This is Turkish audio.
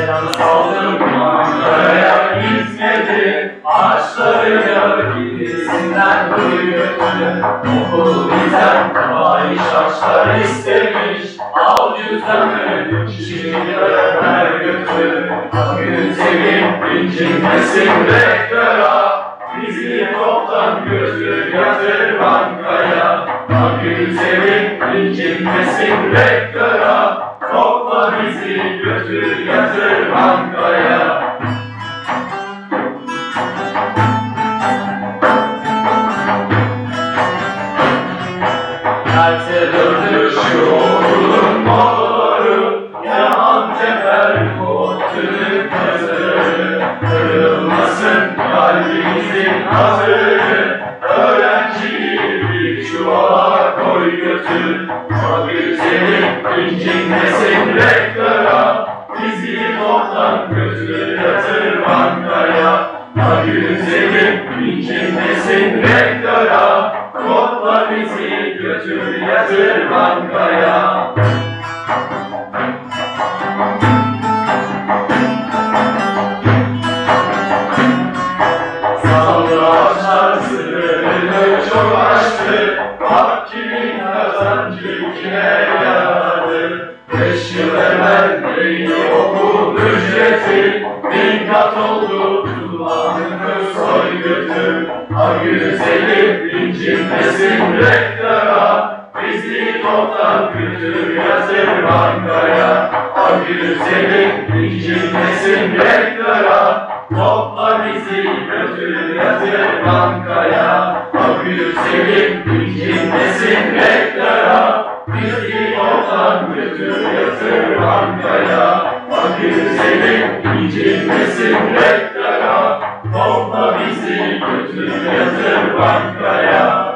selam saldım Ankara'ya gitmedi Ağaçlarıyla gibisinden büyüttü Okul bizden Vay şaşlar istemiş Al cüzdanı Şimdi ömer götür Güzelim incinmesin rektöra Bizi toptan götür yatır bankaya. Güzelim incinmesin rektöra Topla bizi götür yatır bankaya Kalse döndür şu okulun motoru Yaman teper korktuğun kazı Kırılmasın kalbimizin hazırı Öğrenciyi bir çuvala incinmesin rektöra Bizi toptan götür yatır bankaya. O güzelim incinmesin rektöra Topla bizi götür yatır bankaya. Kazancı kime yaradı Beş yıl evvel okul ücreti Bin kat oldu kulağını soy götür Ha güzelim incinmesin rektöra Bizi toptan götür yatır bankaya Ha güzelim incinmesin rektöra Topla bizi götür yatır bankaya O güzelim incinmesin rektöra Bizi toptan götür yatır bankaya İncinmesin rektara, topla bizi götür yatır bankaya.